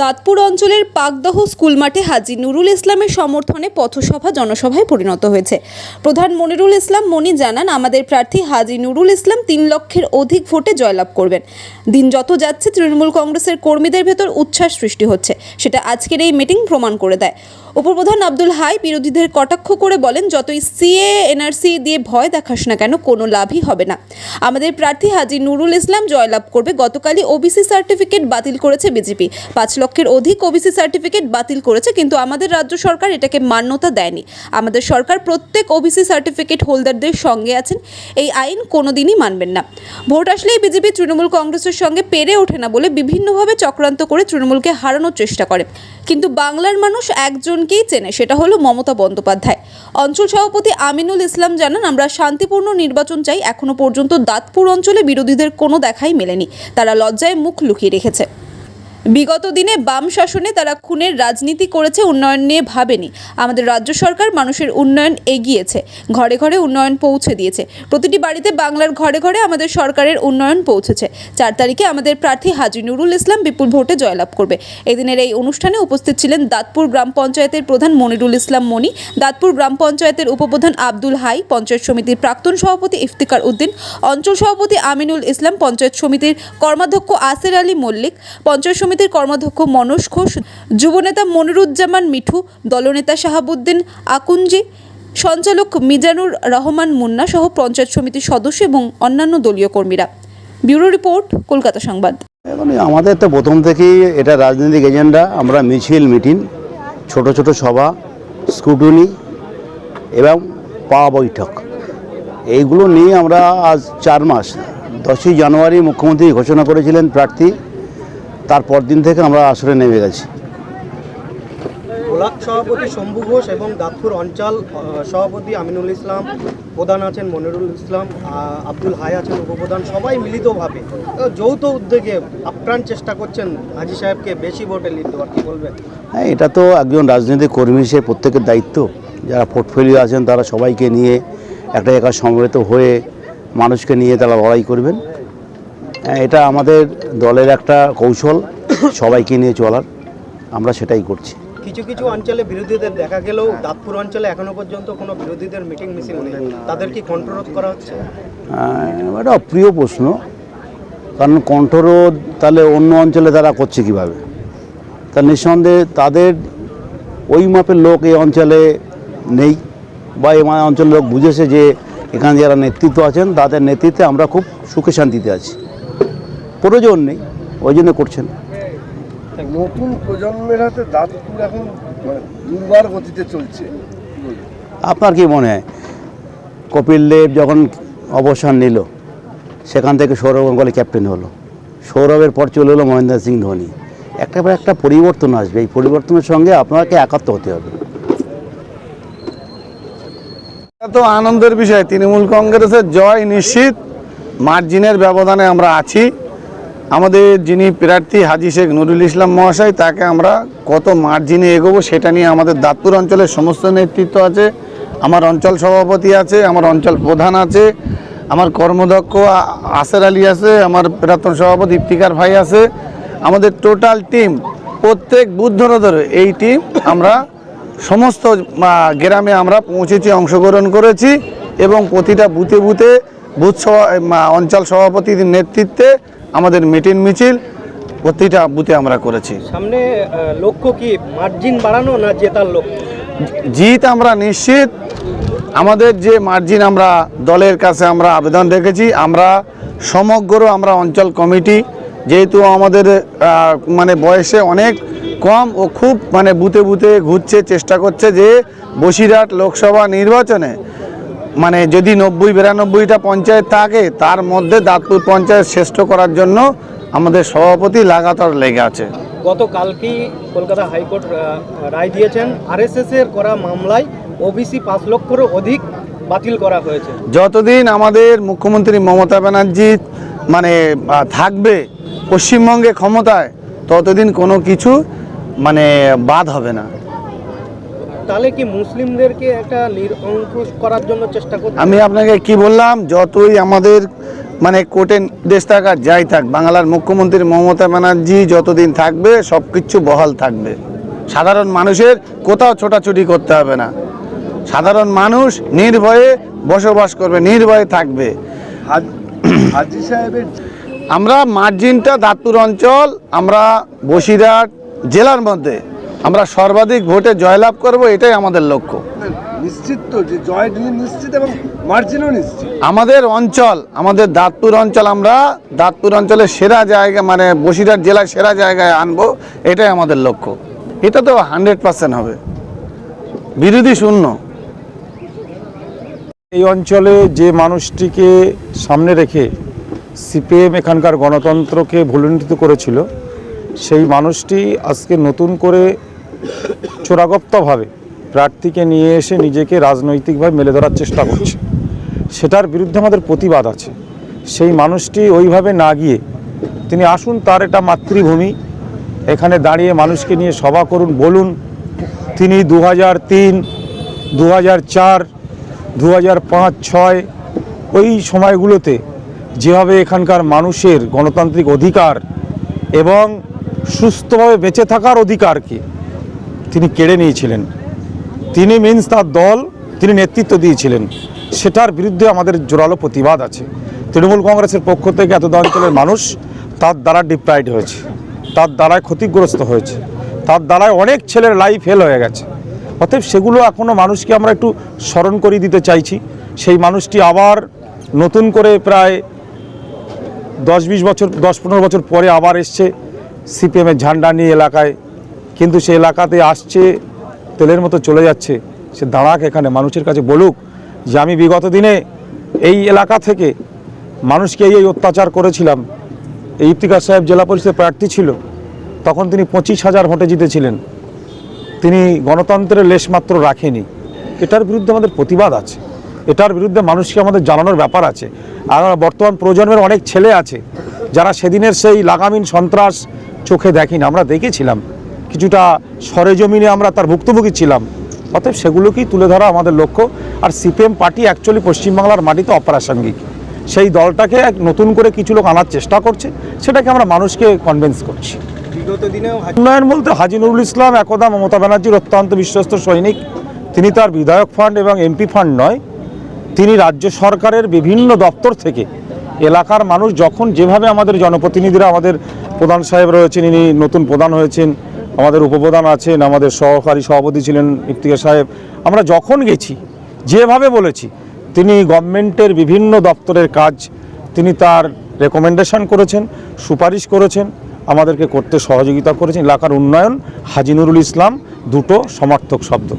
দাঁতপুর অঞ্চলের পাকদহ স্কুল মাঠে হাজি নুরুল ইসলামের সমর্থনে পথসভা জনসভায় পরিণত হয়েছে। প্রধান মনিরুল ইসলাম মনি জানান, আমাদের প্রার্থী হাজি নুরুল ইসলাম তিন লক্ষের অধিক ভোটে জয়লাভ করবেন। দিন যত যাচ্ছে, তৃণমূল কংগ্রেসের কর্মীদের ভেতর উচ্ছ্বাস সৃষ্টি হচ্ছে। সেটা আজকের এই মিটিং প্রমাণ করে দেয়। উপপ্রধান আব্দুল হাই বিরোধীদের কটাক্ষ করে বলেন, যতই সিএ, এনআরসি দিয়ে ভয় দেখাস না কেন, কোনো লাভই হবে না। আমাদের প্রার্থী হাজি নুরুল ইসলাম জয়লাভ করবে। গতকালই ওবিসি সার্টিফিকেট বাতিল করেছে বিজেপি। পাঁচ লক্ষের অধিক ওবিসি সার্টিফিকেট বাতিল করেছে, কিন্তু আমাদের রাজ্য সরকার এটাকে মান্যতা দেয়নি। আমাদের সরকার প্রত্যেক ওবিসি সার্টিফিকেট হোল্ডারদের সঙ্গে আছেন, এই আইন কোনোদিনই মানবেন না। ভোট আসলেই বিজেপি তৃণমূল কংগ্রেসের সঙ্গে পেরে ওঠে না বলে বিভিন্নভাবে চক্রান্ত করে তৃণমূলকে হারানোর চেষ্টা করে। কিন্তু বাংলার মানুষ একজনকেই চেনে, সেটা হলো মমতা বন্দ্যোপাধ্যায়। অঞ্চল সভাপতি আমিনুল ইসলাম জানান, আমরা শান্তিপূর্ণ নির্বাচন চাই, এখনও পর্যন্ত দাঁতপুর অঞ্চলে বিরোধীদের কোনো দেখাই মেলেনি। তারা লজ্জায় মুখ লুকিয়ে রেখেছে। বিগত দিনে বাম শাসনে তারা খুনের রাজনীতি করেছে, উন্নয়ন নিয়ে ভাবেনি। আমাদের রাজ্য সরকার মানুষের উন্নয়ন এগিয়েছে, ঘরে ঘরে উন্নয়ন পৌঁছে দিয়েছে। প্রতিটি বাড়িতে বাংলার ঘরে ঘরে আমাদের সরকারের উন্নয়ন পৌঁছেছে। চার তারিখে আমাদের প্রার্থী হাজি নুরুল ইসলাম বিপুল ভোটে জয়লাভ করবে। এদিনের এই অনুষ্ঠানে উপস্থিত ছিলেন দাঁতপুর গ্রাম পঞ্চায়েতের প্রধান মনিরুল ইসলাম মনি, দাঁতপুর গ্রাম পঞ্চায়েতের উপপ্রধান আব্দুল হাই, পঞ্চায়েত সমিতির প্রাক্তন সভাপতি ইফতিকার উদ্দিন, অঞ্চল সভাপতি আমিনুল ইসলাম, পঞ্চায়েত সমিতির কর্মাধ্যক্ষ আসের আলী মল্লিক, পঞ্চায়েত সমিতির কর্মাধ্যক্ষ মনোজ ঘোষ, যুবনেতা মনিরুজ্জামান মিঠু, দলনেতা শাহাবুদ্দিন আকুঞ্জি, সঞ্চালক মিজানুর রহমান মুন্না সহ পঞ্চায়েত সমিতির সদস্য এবং অন্যান্য দলীয় কর্মীরা। ব্যুরো রিপোর্ট, কলকাতা সংবাদ। আমাদের তো প্রথম থেকেই এটা রাজনৈতিক এজেন্ডা, আমরা মিছিল, মিটিং, ছোট ছোট সভা স্কুটনি এবং পা বৈঠক। এইগুলো নিয়ে আমরা আজ চার মাস, দশই জানুয়ারি মুখ্যমন্ত্রী ঘোষণা করেছিলেন প্রার্থী। তারপর দিন থেকে আমরা আসরে নেমে গেছি। ব্লক সভাপতি শম্ভু ঘোষ এবং দাঁতপুর অঞ্চল সভাপতি আমিনুল ইসলাম প্রধান আছেন মনিরুল ইসলাম আব্দুল হাই আছেন উপপ্রধান সবাই মিলিতভাবে। যৌথ উদ্যোগে আপ্রাণ চেষ্টা করছেন হাজি সাহেবকে বেশি ভোটে লিড দেওয়ার কি বলবেন? হ্যাঁ এটা তো একজন রাজনৈতিক কর্মী হিসেবে প্রত্যেকের দায়িত্ব। যারা পোর্টফোলিও আছেন তারা সবাইকে নিয়ে একটা জায়গায় সমবেত হয়ে মানুষকে নিয়ে তারা লড়াই করবেন। এটা আমাদের দলের একটা কৌশল সবাইকে নিয়ে চলার। আমরা সেটাই করছি। কিছু কিছু অঞ্চলে বিরোধীদের দেখা গেলেও দাঁতপুর অঞ্চলে এখনও পর্যন্ত কোনো বিরোধীদের মিটিং মিছিল নেই তাদের কি কন্ট্রোল করা হচ্ছে? এটা অপ্রিয় প্রশ্ন। কারণ কণ্ঠরোধ তাহলে অন্য অঞ্চলে তারা করছে কীভাবে? তা নিঃসন্দেহে তাদের ওই মাপের লোক এই অঞ্চলে নেই বা এই অঞ্চলের লোক বুঝেছে যে এখানে যারা নেতৃত্ব আছেন তাদের নেতৃত্বে আমরা খুব সুখে শান্তিতে আছি। প্রয়োজন নেই ওই জন্য করছেন। নতুন প্রজন্মের হাতে দাঁতপুর এখন মানে দুর্বার গতিতে চলছে। আপনার কি মনে হয়? কপিল দেব যখন অবসর নিল সেখান থেকে সৌরভ গাঙ্গুলি ক্যাপ্টেন হলো। সৌরভের পর চলে এলো মহেন্দ্র সিং ধোনি। একটা পর একটা পরিবর্তন আসবে। এই পরিবর্তনের সঙ্গে আপনাকে একাত্ম হতে হবে। এটা তো আনন্দের বিষয়। তৃণমূল কংগ্রেসের জয় নিশ্চিত। মার্জিনের ব্যবধানে আমরা আছি। আমাদের যিনি প্রার্থী হাজি শেখ নুরুল ইসলাম মহাশয়, তাকে আমরা কত মার্জিনে এগোবো সেটা নিয়ে আমাদের দাঁতপুর অঞ্চলের সমস্ত নেতৃত্ব আছে, আমার অঞ্চল সভাপতি আছে, আমার অঞ্চল প্রধান আছে, আমার কর্মদক্ষ আসের আলী আছে, আমার প্রাক্তন সভাপতি ইফতিকার ভাই আছে, আমাদের টোটাল টিম, প্রত্যেক বুথ ধরে ধরে এই টিম আমরা সমস্ত গ্রামে আমরা পৌঁছেছি, অংশগ্রহণ করেছি এবং প্রতিটা বুথে বুথে বুথ অঞ্চল সভাপতির নেতৃত্বে আমাদের মিটিং মিছিল প্রতিটা বুথে আমরা করেছি। সামনে লক্ষ্য কি? মার্জিন বাড়ানো না জেতার লক্ষ্য? জিত আমরা নিশ্চিত। আমাদের যে মার্জিন আমরা দলের কাছে আমরা আবেদন রেখেছি আমরা সমগ্র আমরা অঞ্চল কমিটি যেহেতু আমাদের মানে বয়সে অনেক কম ও খুব মানে বুথে বুথে ঘুরছে চেষ্টা করছে যে বসিরহাট লোকসভা নির্বাচনে মানে যদি নব্বই বিরানব্বইটা পঞ্চায়েত থাকে তার মধ্যে দাঁতপুর পঞ্চায়েত শ্রেষ্ঠ করার জন্য আমাদের সভাপতি লাগাতার লেগে আছে। গতকালকেই কলকাতা হাইকোর্ট রায় দিয়েছেন আরএসএস এর করা মামলায় ওবিসি পাঁচ লক্ষেরও অধিক বাতিল করা হয়েছে। যতদিন আমাদের মুখ্যমন্ত্রী মমতা ব্যানার্জি মানে থাকবে পশ্চিমবঙ্গে ক্ষমতায় ততদিন কোনো কিছু মানে বাদ হবে না। তাহলে কি মুসলিমদেরকে একটা নিরঙ্কুশ করার জন্য চেষ্টা করছে আমি আপনাকে কি বললাম যতই আমাদের মানে কোর্টে দেশ থাকার যাই থাক বাংলার মুখ্যমন্ত্রী মমতা ব্যানার্জি যতদিন থাকবে সব কিছু বহাল থাকবে। সাধারণ মানুষের কোথাও ছোটাছুটি করতে হবে না। সাধারণ মানুষ নির্ভয়ে বসবাস করবে নির্ভয়ে থাকবে। আমরা মার্জিনটা দাতুর অঞ্চল আমরা বসিরহাট জেলার মধ্যে। আমরা সর্বাধিক ভোটে জয়লাভ করব এটাই আমাদের লক্ষ্য। নিশ্চিত তো যে জয় নিশ্চিত এবং মার্জিনও নিশ্চিত। আমাদের অঞ্চল আমাদের দাঁতপুর অঞ্চল আমরা দাঁতপুর অঞ্চলের সেরা জায়গা মানে বসিরহাট জেলার সেরা জায়গায় আনব এটাই আমাদের লক্ষ্য। এটা তো হান্ড্রেড পার্সেন্ট হবে। বিরোধী শূন্য। এই অঞ্চলে যে মানুষটিকে সামনে রেখে সিপিএম এখানকার গণতন্ত্রকে ভুলুণ্ঠিত করেছিল সেই মানুষটি আজকে নতুন করে চোরাগপ্তভাবে প্রার্থীকে নিয়ে এসে নিজেকে রাজনৈতিকভাবে মেলে ধরার চেষ্টা করছে। সেটার বিরুদ্ধে আমাদের প্রতিবাদ আছে। সেই মানুষটি ওইভাবে না গিয়ে তিনি আসুন, তার এটা মাতৃভূমি। এখানে দাঁড়িয়ে মানুষকে নিয়ে সভা করুন, বলুন, তিনি দু হাজার তিন দু হাজার চার দু হাজার পাঁচ, ছয়, ওই সময়গুলোতে যেভাবে এখানকার মানুষের গণতান্ত্রিক অধিকার এবং সুস্থভাবে বেঁচে থাকার অধিকারকে তিনি কেড়ে নিয়েছিলেন। তিনি মিন্স তার দল, তিনি নেতৃত্ব দিয়েছিলেন। সেটার বিরুদ্ধে আমাদের জোরালো প্রতিবাদ আছে। তৃণমূল কংগ্রেসের পক্ষ থেকে এত অঞ্চলের মানুষ তার দ্বারা ডিপ্রাইড হয়েছে। তার দ্বারায় ক্ষতিগ্রস্ত হয়েছে। তার দ্বারায় অনেক ছেলের লাইফ ফেল হয়ে গেছে। অতএব সেগুলো এখনও মানুষকে আমরা একটু স্মরণ করিয়ে দিতে চাইছি। সেই মানুষটি আবার নতুন করে প্রায় দশ বিশ বছর, দশ পনেরো বছর পরে আবার এসছে। সিপিএমের ঝান্ডা নিয়ে এলাকায় কিন্তু সে এলাকাতে আসছে, তেলের মতো চলে যাচ্ছে। সে দাঁড়াক এখানে, মানুষের কাছে বলুক যে আমি বিগত দিনে এই এলাকা থেকে মানুষকে এই অত্যাচার করেছিলাম। এই ইফতিকার সাহেব জেলা পরিষদের প্রার্থী ছিল। তখন তিনি পঁচিশ হাজার ভোটে জিতেছিলেন। তিনি গণতন্ত্রের লেশমাত্র রাখেনি। এটার বিরুদ্ধে আমাদের প্রতিবাদ আছে। এটার বিরুদ্ধে মানুষকে আমাদের জানানোর ব্যাপার আছে। আর বর্তমান প্রজন্মের অনেক ছেলে আছে, যারা সেদিনের সেই লাগামিন সন্ত্রাস চোখে দেখিনি। আমরা দেখেছিলাম। কিছুটা সরেজমিনে আমরা তার ভুক্তভোগী ছিলাম। অতএব সেগুলোকেই তুলে ধরা আমাদের লক্ষ্য। আর সিপিএম পার্টি অ্যাকচুয়ালি পশ্চিমবাংলার মাটিতে অপ্রাসঙ্গিক। সেই দলটাকে এক নতুন করে কিছু লোক আনার চেষ্টা করছে। সেটাকে আমরা মানুষকে কনভিন্স করছি। উন্নয়ন বলতে হাজি নুরুল ইসলাম একদা মমতা ব্যানার্জির অত্যন্ত বিশ্বস্ত সৈনিক। তিনি তার বিধায়ক ফান্ড এবং এমপি ফান্ড নয়। তিনি রাজ্য সরকারের বিভিন্ন দপ্তর থেকে এলাকার মানুষ যখন যেভাবে আমাদের জনপ্রতিনিধিরা আমাদের প্রধান সাহেব রয়েছেন ইনি নতুন প্রধান হয়েছেন আমাদের উপপ্রধান আছেন, আমাদের সহকারী সভাপতি ছিলেন ইফতিকার সাহেব। আমরা যখন গেছি, যেভাবে বলেছি, তিনি গভর্নমেন্টের বিভিন্ন দপ্তরের কাজ, তিনি তার রেকমেন্ডেশন করেছেন, সুপারিশ করেছেন, আমাদেরকে করতে সহযোগিতা করেছেন। এলাকার উন্নয়ন হাজিনুরুল ইসলাম দুটো সমার্থক শব্দ।